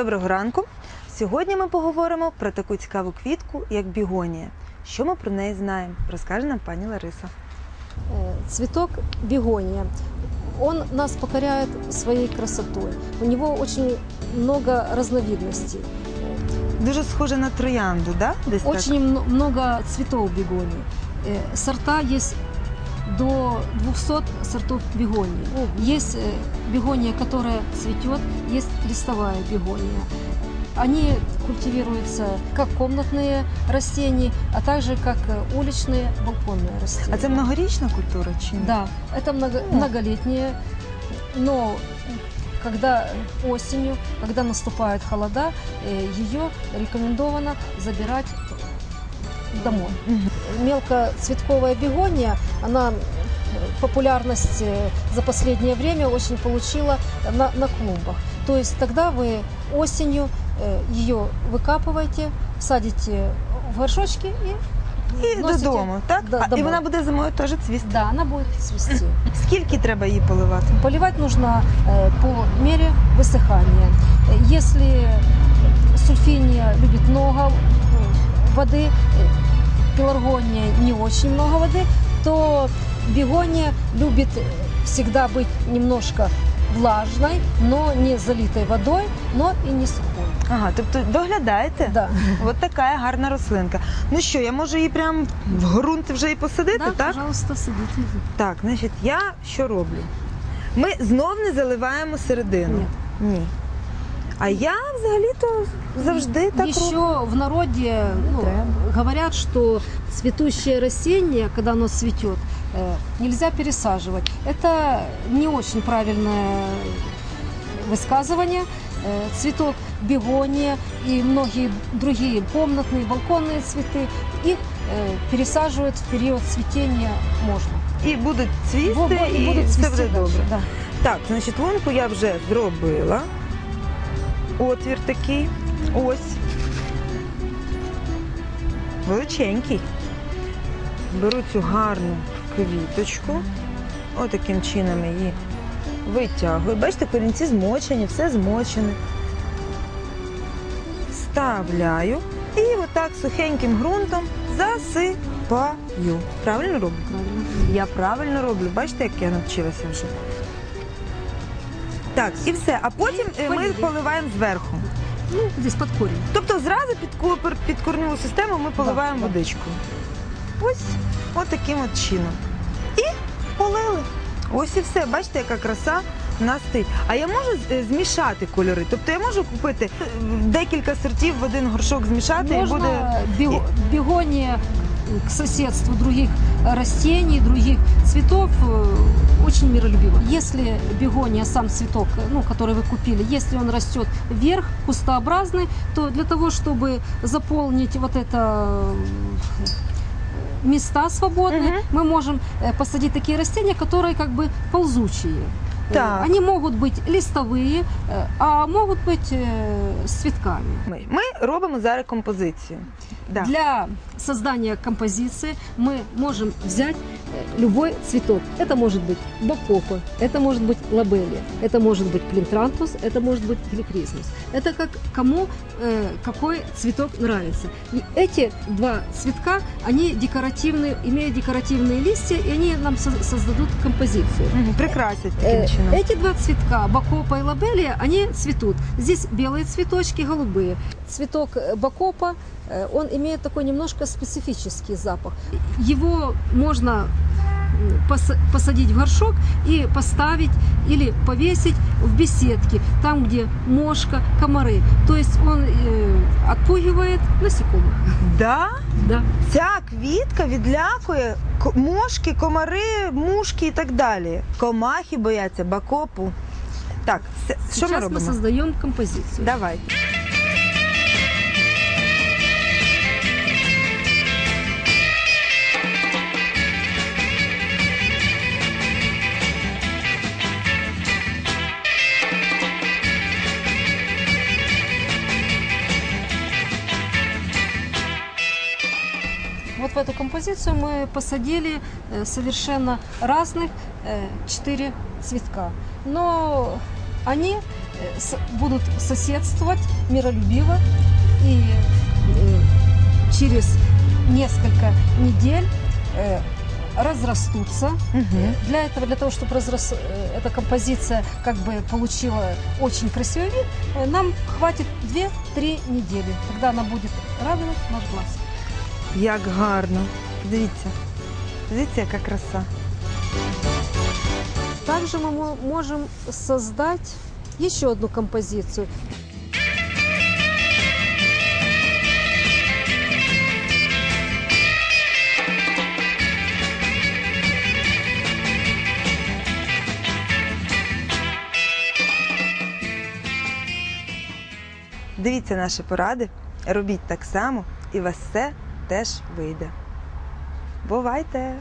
Доброго ранку. Сьогодні ми поговоримо про таку цікаву квітку, як бігонія. Що ми про неї знаємо, розкаже нам пані Лариса. Э, Цветок бегония. Он нас покоряет своей красотой. У него очень много разновидностей. Дуже схоже на троянду, да? Десь так? Очень мно- много цветов бегонии. Э, Сорта есть до 200 сортов бегонии. Есть э, бегония, которая цветет, есть листовая бегония. Они культивируются как комнатные растения, а также как э, уличные балконные растения. А це многорічна культура чи ні? Да, это много, многолетние, но когда осенью, когда наступают холода, э, ее рекомендовано забирать домой. Мгм. Мелкоцветковая бегония, она э, популярность э, за последнее время очень получила на, на клумбах. То есть тогда вы осенью э, ее выкапываете, садите в горшочки и І вносите- додому, так? Да, а, і домой. вона буде зимою теж цвісти. Да, она будет цвести. Скільки треба її поливати? Поливать нужно э, по мере высыхания. Э, Если сульфиния любит много э, воды, э, пеларгония не очень много воды, то бегония любит всегда быть немножко влажной, но не залитой водой, но и не сухой. Ага, тобто доглядаєте? Да, От така гарна рослинка. Ну що, я можу її прям в ґрунт вже і посадити, да так? пожалуйста, садите. Так, значить, я що роблю? Ми знов не заливаємо середину. Ні. Ні. А я взагалі-то завжди так Еще роблю. в народе ну, Да. говорят, что цветущее растение, когда оно цветет, э, нельзя пересаживать. Это не очень правильное высказывание. Э, Цветок бегония и многие другие комнатные, балконные цветы, их э, пересаживать в период цветения можно. І будуть цвісти, Бо- бо- і, будут все цвести буде дальше, добре. да. Так, значить, лунку я вже зробила. Отвір такий. Ось. Величенький. Беру цю гарну квіточку. Отаким чином її витягую. Бачите, корінці змочені, все змочене. Вставляю і отак сухеньким ґрунтом засипаю. Правильно роблю? Правильно. Я правильно роблю. Бачите, як я навчилася вже. Так, і все. А потім е, ми полили. поливаємо зверху. Ну, здесь под корень. Тобто зразу під, ко- під корневу систему ми поливаємо да. водичкою. Ось, от таким от чином. І полили. Ось і все. Бачите, яка краса в нас стоїть. А я можу е, змішати кольори. Тобто я можу купити е, декілька сортів в один горшок змішати і буде. бего- бегония к соседству других растений, других цветов э, очень миролюбиво. Если бегония, сам цветок, э, ну, который вы купили, если он растет вверх, кустообразный, то для того, чтобы заполнить вот это э, места свободные, Мгм. мы можем э, посадить такие растения, которые как бы ползучие. Э, Так. Они могут быть листовые, э, а могут быть э, с цветками. Ми, ми робимо зараз композицію. Да. Для создания композиции мы можем взять э, любой цветок. Это может быть бакопа, это может быть лабелия, это может быть плинтрантус, это может быть гликризмус. Это как кому э, какой цветок нравится. И эти два цветка, они декоративные, имеют декоративные листья, и они нам со- создадут композицию. Мгм, Прикрасять Э, таким чином. Эти два цветка, бакопа и лабелия, они цветут. Здесь белые цветочки, голубые. Цветок э, бакопа, э, он имеет такой немножко специфический запах. Его можно м, пос- посадить в горшок и поставить или повесить в беседке, там, где мошка, комары. То есть он э, отпугивает насекомых. Да? Да. Ця квітка відлякує ко- мошки, комари, мушки і так далі. Комахи бояться, бакопу. Так, це- що ми Сейчас мы робимо? создаем композицию. Давай. Вот в эту композицию мы посадили э, совершенно разных э, четыре цветка. Но они э, будут соседствовать миролюбиво и через несколько недель разрастутся. Угу. Для этого, для того, чтобы разрос, эта композиция как бы получила очень красивый вид, нам хватит 2-3 недели. Тогда она будет радовать наш глаз. Як гарно. Дивіться. Дивіться, яка краса. Также мы мо- можем создать еще одну композицию. Дивіться наші поради, робіть так само, і вас все теж вийде. Бувайте!